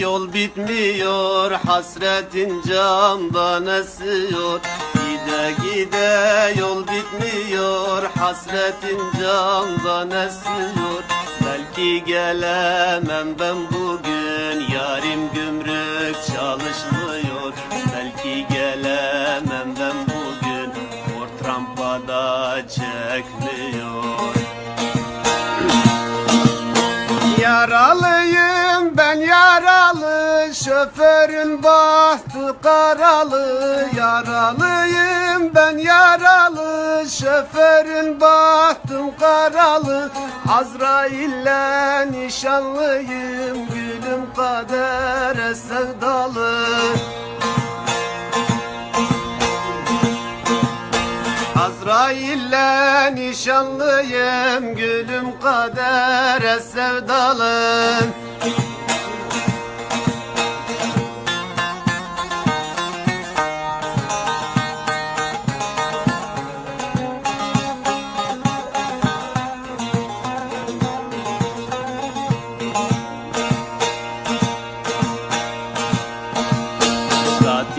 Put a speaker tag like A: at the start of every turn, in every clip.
A: yol bitmiyor Hasretin camdan esiyor Gide gide yol bitmiyor Hasretin camdan esiyor Belki gelemem ben bugün Yarim gümrük çalışmıyor. Belki gelemem ben bugün Ford rampada çekmiyor. Yaralıyım Şoförün bahtı karalı Yaralıyım ben yaralı. Şoförün bahtım karalı Azrail'le nişanlıyım. Gülüm kadere sevdalı. Azrail'le nişanlıyım Gülüm kadere sevdalı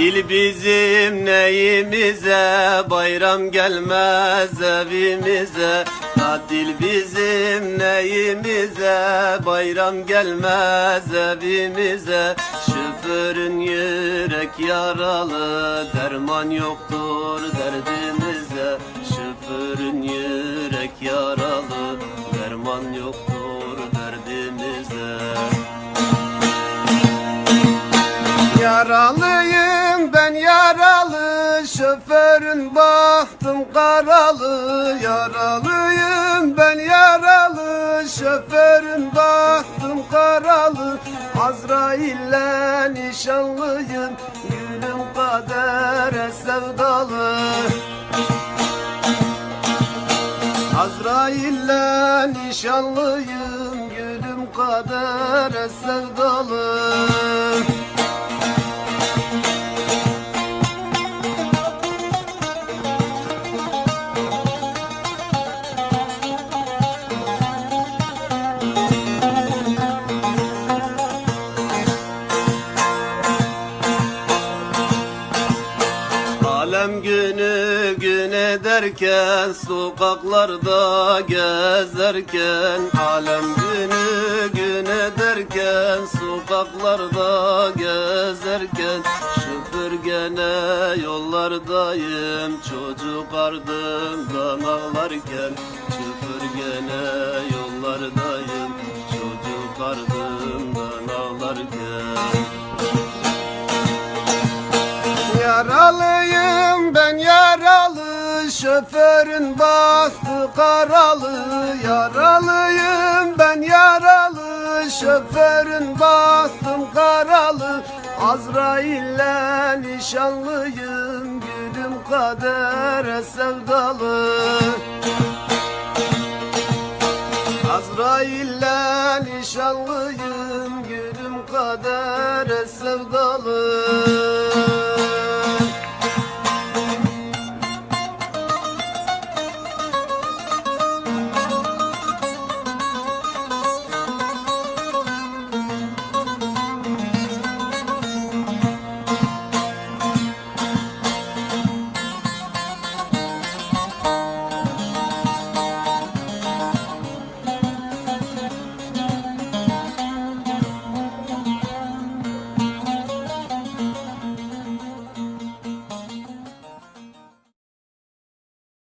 A: Tatil bizim neyimize Bayram gelmez evimize. Tatil bizim neyimize Bayram gelmez evimize. Şoförün yürek yaralı Derman yoktur derdimize Şoförün bahtım karalı Yaralıyım ben yaralı. Şoförün bahtım karalı Azrail'le nişanlıyım. Gülüm kadere sevdalı. Azrail'le nişanlıyım Gülüm kadere sevdalı günü gün ederken Sokaklarda gezerken Alem günü gün ederken Sokaklarda gezerken Şoför gene yollardayım Çocuk ardımdan ağlarken Şoför gene yollardayım Çocuk ardımdan ağlarken Şoförün bahtı karalı Yaralıyım ben yaralı. Şoförün bahtım karalı Azrail'le nişanlıyım. Gülüm kadere sevdalı. Azrail'le nişanlıyım Gülüm kadere sevdalı